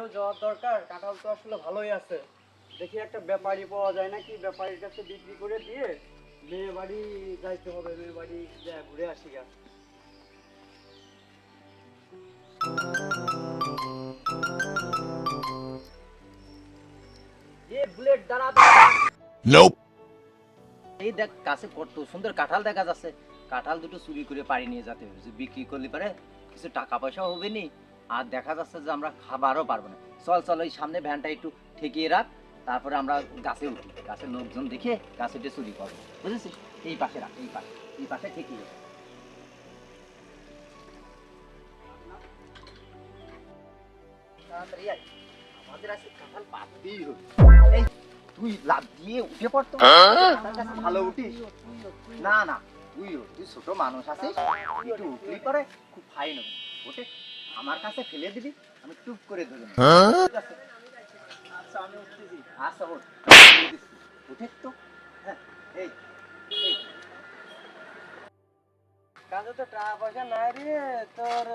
বাড়িও যাওয়ার দরকার কাঁঠাল তো আসলে ভালোই আছে। দেখি একটা ব্যাপারী পাওয়া যায় নাকি ব্যাপারীর কাছে বিক্রি করে দিয়ে মেয়ে বাড়ি যাইতে হবে মেয়ে বাড়ি যা ঘুরে আসি গা। Nope. এই দেখ কাছে কত সুন্দর কাঁঠাল দেখা যাচ্ছে। কাঁঠাল দুটো চুরি করে পাড়ি নিয়ে যেতে হবে বিক্রি করলে পারে কিছু টাকা পয়সা হবে নি। আর দেখা যাচ্ছে যে আমরা খাবারও পারব না। চল চল ওই সামনে ভ্যানটা একটু ঠেকিয়ে রাখ তারপরে আমরা গাছে উঠি। গাছের লোকজন দেখে গাছে উঠে চুরি করব বুঝেছিস? এই পাশে রাখ এই পাশে এই পাশে ঠেকিয়ে রাখ। আমাদের আজকে কাঁঠাল পাততেই হবে। এই তুই লাভ দিয়ে উঠে পড়তো ভালো উঠিস? না না তুই তুই ছোট মানুষ আছিস একটু উঠলি পরে খুব ফাইন হবে। ওঠে আমার কাছে ফেলে দিবি আমি টুপ করে ধরে আছে? আচ্ছা আমি উঠতেছি আচ্ছা ওঠ ফেলে দিচ্ছি। উঠে তো। হ্যাঁ এই কাজে তো টাকা পয়সা নাই রে। তোর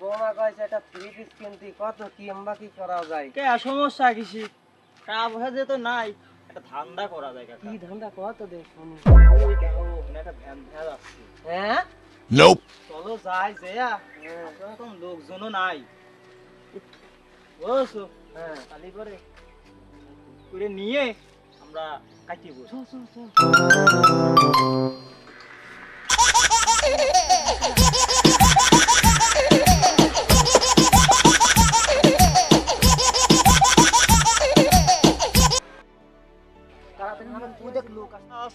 বৌমা কয়েছে একটা থ্রি পিস কিনতি। কত কি আমরা কি করা যায়? কে সমস্যা কিসি টাকা পয়সা যেহেতু নাই একটা ধান্দা করা যায় কি ধান্দা? কত দেখ শুনি। ওই দেখো একটা ভ্যান ভ্যান আসছে। হ্যাঁ? Nope. চলো যাই যেয়া এখন লোকজনও নাই বুঝছ হ্যাঁ খালি করে করে নিয়ে আমরা কাটিয়ে বসি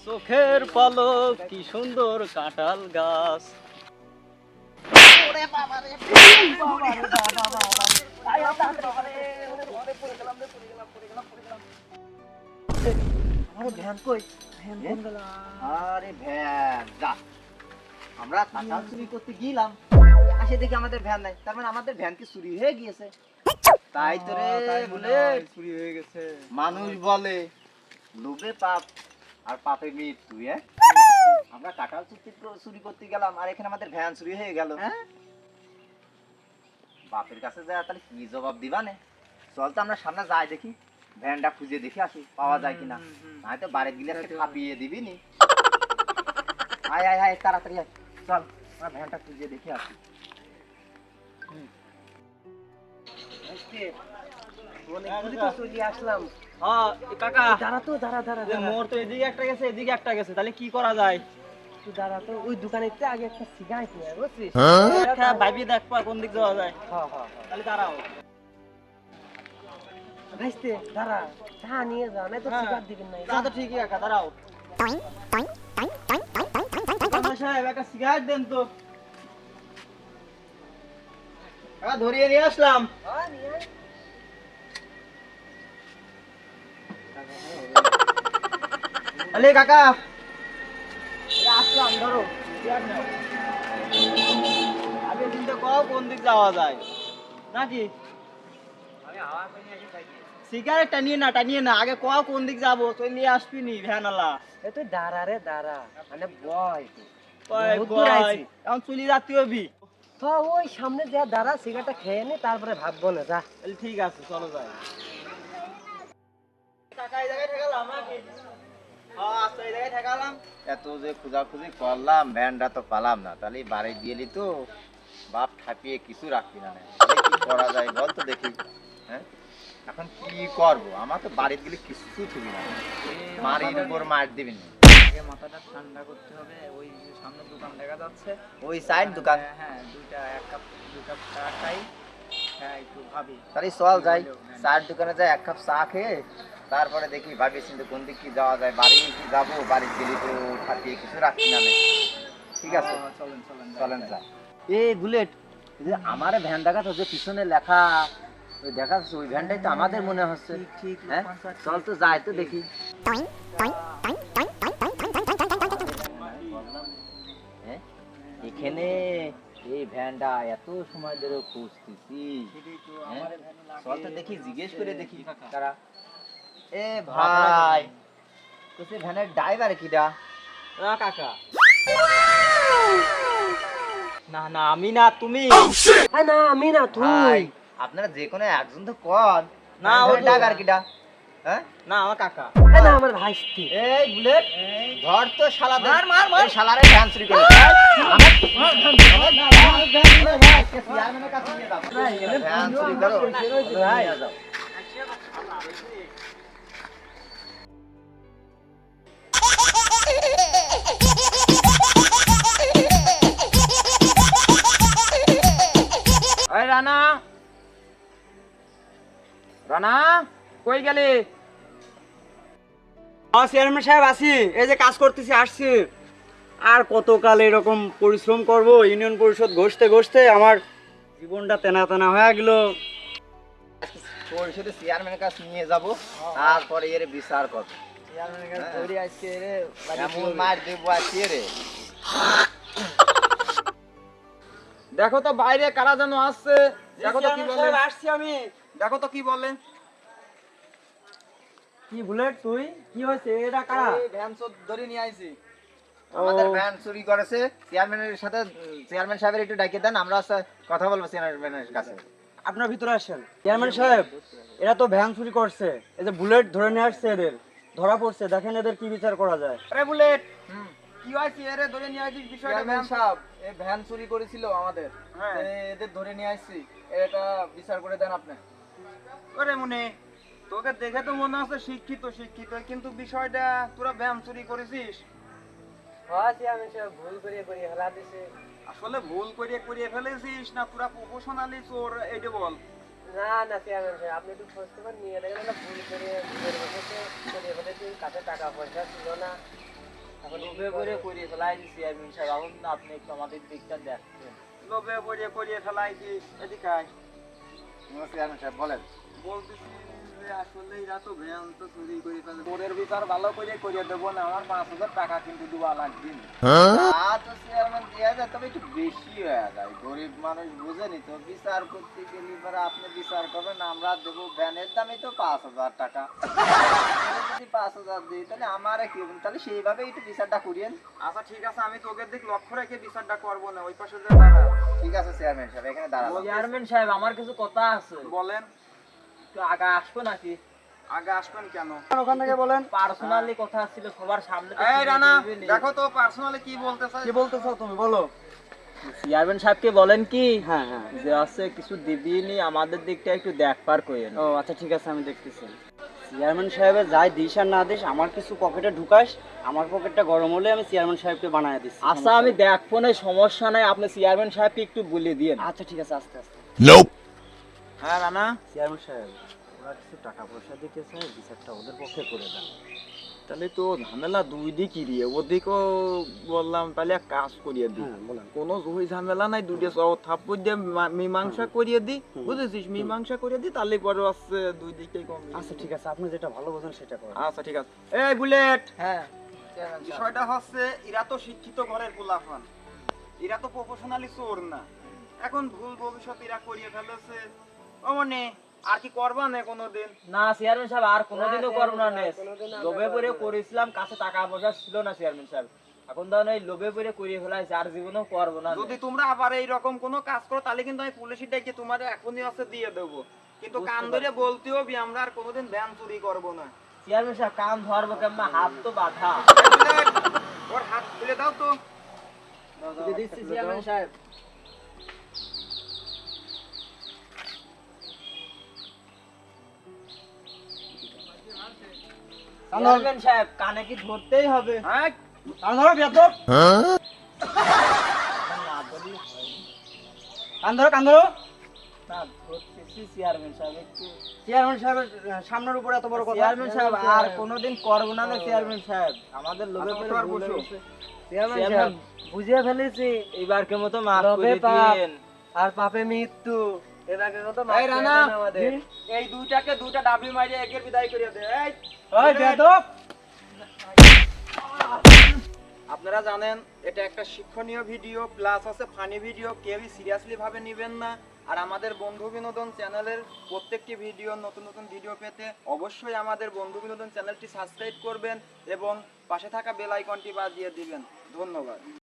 চোখের পলক কি সুন্দর কাঁঠাল গাছ। আমরা কাঁঠাল চুরি করতে গেলাম। আসে দেখি আমাদের ভ্যান নাই। তার মানে আমাদের ভ্যান কি চুরি হয়ে গিয়েছে? তাই তো রে বলে চুরি হয়ে গেছে। মানুষ বলে লোভে পাপ আর পাপে মৃত্যু হ্যাঁ? আমরা কাঁঠাল চুরি চুরি করতে গেলাম আর এখানে আমাদের ভ্যান চুরি হয়ে গেল। হ্যাঁ? বাপের কাছে যা তাহলে কি জবাব দিবা নে? চল তো আমরা সামনে যাই দেখি ভ্যানটা খুঁজে দেখে আসি পাওয়া যায় কিনা। হয়তো বাড়ির গিলে খাপিয়ে দিবি নি। আয় আয় আয় তাড়াতাড়ি আয়। চল আমরা ভ্যানটা খুঁজে দেখে আসি। তো হ্যাঁ কাকা। দাঁড়া তো দাঁড়া দাঁড়া। মোর তো এদিকে একটা গেছে এদিকে একটা গেছে তাহলে কি করা যায়? তুই দাঁড়া তো ওই দোকানের আগে একটা সিগারেট নিয়ে বুঝছিস? একটা ভাবি দেখবা কোন দিক যাওয়া যায়। হ্যাঁ হ্যাঁ তাহলে দাঁড়াও। ভাইস্তে দাঁড়া চা নিয়ে যা নাই তো। সিগারেট দিবেন না তা তো ঠিকই কাকা দাঁড়াও। কাকা সাহেব একটা সিগারেট দেন তো। কাকা ধরিয়ে নিয়ে আসলাম। হ্যাঁ, নিয়ে আলে কাকা ধরো আগে চিন্তা কও কোন দিক যাওয়া যায়? নাকি? সিগারেট টানিয়ে না টানিয়ে না আগে কও কোন দিক যাব? তুই নিয়ে আসবি নি ভ্যানালা। এ তুই দাঁড়া রে দাঁড়া। মানে বয়। এখন চলি হবি। তো ওই সামনে যা দাঁড়া সিগারেটটা খেয়ে নে তারপরে ভাববো না যা। ঠিক আছে চলো যাই। কাকা এই জায়গায় ঠেকালাম নাকি? এত যে খোঁজাখুঁজি করলাম ভ্যানটা তো পালাম না। তাহলে বাড়ি গেলি তো বাপ ঠাপিয়ে কিছু রাখবি না কি করা যায় বল তো দেখি। হ্যাঁ? এখন কি করব? আমার তো বাড়িতে গেলে কিছু থুবি না। মারির উপর মার দিবি না। মাথাটা ঠান্ডা করতে হবে। ওই সামনে দোকান দেখা যাচ্ছে। ওই সাইড দোকান। হ্যাঁ, হ্যাঁ দুইটা এক কাপ দুই কাপ চা খাই। হ্যাঁ একটু ভাবি। তাহলে চল যাই। চার দোকানে যাই এক কাপ চা খেয়ে তারপরে দেখি ভাবি চিন্তা কোন দিক কি যাওয়া যায় বাড়ি কি যাব? বাড়িতে গেলি তো ঠাপিয়ে কিছু রাখবি না ঠিক আছে? হ্যাঁ, চলেন চলেন চলেন যা। এ বুলেট এই যে আমার ভ্যান দেখা তো যে পিছনে লেখা ওই দেখা যাচ্ছে ওই ভ্যানটাই তো আমাদের মনে হচ্ছে। হ্যাঁ? চল তো যাই তো দেখি। হ্যাঁ? এখানে এই ভ্যানটা এত সময় ধরে খুঁজতেছি হ্যাঁ? চল তো দেখি জিজ্ঞেস করে দেখি তারা এ ভাই তোর ভ্যানের ড্রাইভার কিটা না কাকা। না না আমি না তুমি। আয় না আমি না তুই। আপনারা যে কোনো একজন তো কন। না, না ও ও তো- ডাক হ্যাঁ? না আমার কাকা। আমার ভাইস্তি এই বুলেট ধর তো শালা মার, মার, মার। শালারে ভ্যান চুরি করে। ভ্যান চুরি করো। রানা। রানা কই গেলি? চেয়ারম্যান সাহেব আছি এই যে কাজ করতেছি আসছি। আর কতকাল এরকম পরিশ্রম করব? ইউনিয়ন পরিষদ ঘষতে ঘষতে আমার জীবনটা তেনা তেনা হয়ে গেল। পরিষদে চেয়ারম্যানের কাছে নিয়ে যাব তারপরে এর বিচার করব। দেখো তো বাইরে কারা যেন আসছে। দেখো তো কি বলে। আসছি আমি। দেখো তো কি বলে। কি বুলেট তুই? কি হয়েছে? এটা কারা? ভ্যান ধরে নিয়ে আইছি। আমাদের ভ্যান চুরি করেছে। চেয়ারম্যানের সাথে চেয়ারম্যান সাহেবের একটু ডাকিয়ে দেন আমরা কথা বলব চেয়ারম্যানের কাছে। আপনার ভিতরে আসেন। চেয়ারম্যান সাহেব এরা তো ভ্যান চুরি করছে। এই যে বুলেট ধরে নিয়ে আসছে এদের। ধরা পড়ছে দেখেন এদের কি বিচার করা যায়। আরে বুলেট! কি হয়েছে? এরে ধরে নিয়ে আসিস বিষয়টা ভ্যান- সাহেব এই ভ্যান চুরি করেছিল আমাদের। হ্যাঁ। এদের ধরে নিয়ে আসছি। এটা বিচার করে দেন আপনি। ওরে মনে তোকে দেখে তো মনে হচ্ছে শিক্ষিত শিক্ষিত কিন্তু বিষয়টা তোরা ভ্যান চুরি করেছিস। আসলে ভুল করিয়ে করিয়ে ফেলেছিস না তোরা প্রফেশনালি চোর এইটা বল। না না চেয়ারম্যান সাহেব আপনি একটু খোঁজ খবর নিয়ে দেখেন না ভুল করে করে বসেছে করে ফেলেছি কাছে টাকা পয়সা ছিল না। এখন লোভে করে করিয়ে ফেলাই দিছি চেয়ারম্যান সাহেব এখন আপনি একটু আমাদের দিকটা দেখছেন লোভে করে করিয়ে ফেলাই দিই এদিকে। চেয়ারম্যান সাহেব বলেন। বলতেছি আসলে এরা তো ভ্যান তো চুরি করে ফেলে। তোদের বিচার ভালো করে করিয়ে দেবো না আমার পাঁচ হাজার টাকা কিন্তু দেওয়া লাগবে তা তো চেয়ারম্যান দেওয়া যায় তবে একটু বেশি হয়ে যায়। গরিব মানুষ বুঝেনি তো বিচার করতে গেলে এবার আপনি বিচার করবেন আমরা দেবো ভ্যানের দামই তো পাঁচ হাজার টাকা। যদি পাঁচ হাজার দিই তাহলে আমার কি তাহলে সেইভাবে একটু বিচারটা করিয়েন আচ্ছা ঠিক আছে আমি তোকে দিক লক্ষ্য রেখে বিচারটা করব না ওই পাশে। ঠিক আছে চেয়ারম্যান সাহেব এখানে দাঁড়াবো চেয়ারম্যান সাহেব আমার কিছু কথা আছে। বলেন। একটু আগে আসব নাকি? আগে আসবেন কেন? ওখান থেকে বলেন? পার্সোনালি কথা ছিল সবার সামনে এই রানা দেখো তো পার্সোনালি কি বলতে চাই কি বলতে চাও তুমি বলো। চেয়ারম্যান সাহেবকে বলেন কি? হ্যাঁ হ্যাঁ। যে আছে কিছু দিবিনি আমাদের দিকটা একটু দেখবার কইেন ও আচ্ছা ঠিক আছে আমি দেখতেছি। চেয়ারম্যান সাহেবের যাই দিস আর না দিস আমার কিছু পকেটে ঢুকাস আমার পকেটটা গরম হলে আমি চেয়ারম্যান সাহেবকে বানায় দিচ্ছি। আচ্ছা আমি দেখব না সমস্যা নাই। আপনি চেয়ারম্যান সাহেবকে একটু বলে দিন। আচ্ছা ঠিক আছে আস্তে আস্তে। হ্যাঁ রানা। চেয়ারম্যান সাহেব ওরা কিছু টাকা পয়সা দিতেছে বিচারটা ওদের পক্ষে করে দেন। তাহলে তো ঝামেলা দুই দিকই ওদিকেও বললাম তাহলে এক কাজ করিয়ে দি। হ্যাঁ কোনো জহি ঝামেলা নাই দুটো সব থাপ্পড় দিয়ে মীমাংসা করিয়ে দি। বুঝেছিস? মীমাংসা করিয়ে দি তাহলে পরে আছে দুই কম। আচ্ছা ঠিক আছে। আপনি যেটা ভালো বোঝেন সেটা করেন। আচ্ছা ঠিক আছে। এই বুলেট! হ্যাঁ। বিষয়টা হচ্ছে এরা তো শিক্ষিত ঘরের গোলাফান এরা তো প্রফেশনালি চোর না। এখন ভুল ভবিষ্যৎ এরা করিয়ে ফেলেছে। ও আর কি করবা না কোনোদিন? না চেয়ারম্যান সাহেব আর কোনোদিনও করব না নেস লোভে পরে করেছিলাম কাছে টাকা পয়সা ছিল না চেয়ারম্যান সাহেব। এখন তো এই লোভে পরে করিয়ে ফেলাইছে আর জীবনেও করব না। যদি তোমরা আবার এইরকম কোনো কাজ করো তাহলে কিন্তু আমি পুলিশের ডেকে তোমার এখনই আছে দিয়ে দেবো। কিন্তু কান ধরে বলতে হবে আমরা আর কোনোদিন ভ্যান চুরি করব না। চেয়ারম্যান সাহেব কাম ধরবো কেমন? হাত তো বাধা। ওর হাত খুলে দাও তো। দিচ্ছি চেয়ারম্যান সাহেব। চেয়ারম্যান সাহেব কানে কি ধরতেই হবে? হ্যাঁ কান ধরো বেয়াদব কান ধরো কান ধরো। চেয়ারম্যান সাহেব একটু চেয়ারম্যান সাহেবের সামনের উপরে এত বড় কথা। চেয়ারম্যান সাহেব আর কোনোদিন করব না চেয়ারম্যান সাহেব। আমাদের। হয়েছে। চেয়ারম্যান সাহেব। বুঝিয়ে ফেলেছি মতো লোভে করে পাপ। দিন আর পাপে মৃত্যু। এটাকে কত এই রানা। এই দুইটাকে দুইটা ডাবলি মারিয়ে একের বিদায় করে দে। এই ওই বেয়াদব। আপনারা জানেন এটা একটা শিক্ষণীয় ভিডিও প্লাস আছে ফানি ভিডিও কেউই সিরিয়াসলি ভাবে নেবেন না। আর আমাদের বন্ধু বিনোদন চ্যানেলের প্রত্যেকটি ভিডিও নতুন নতুন ভিডিও পেতে অবশ্যই আমাদের বন্ধু বিনোদন চ্যানেলটি সাবস্ক্রাইব করবেন এবং পাশে থাকা বেল আইকনটি বাজিয়ে দিবেন। ধন্যবাদ।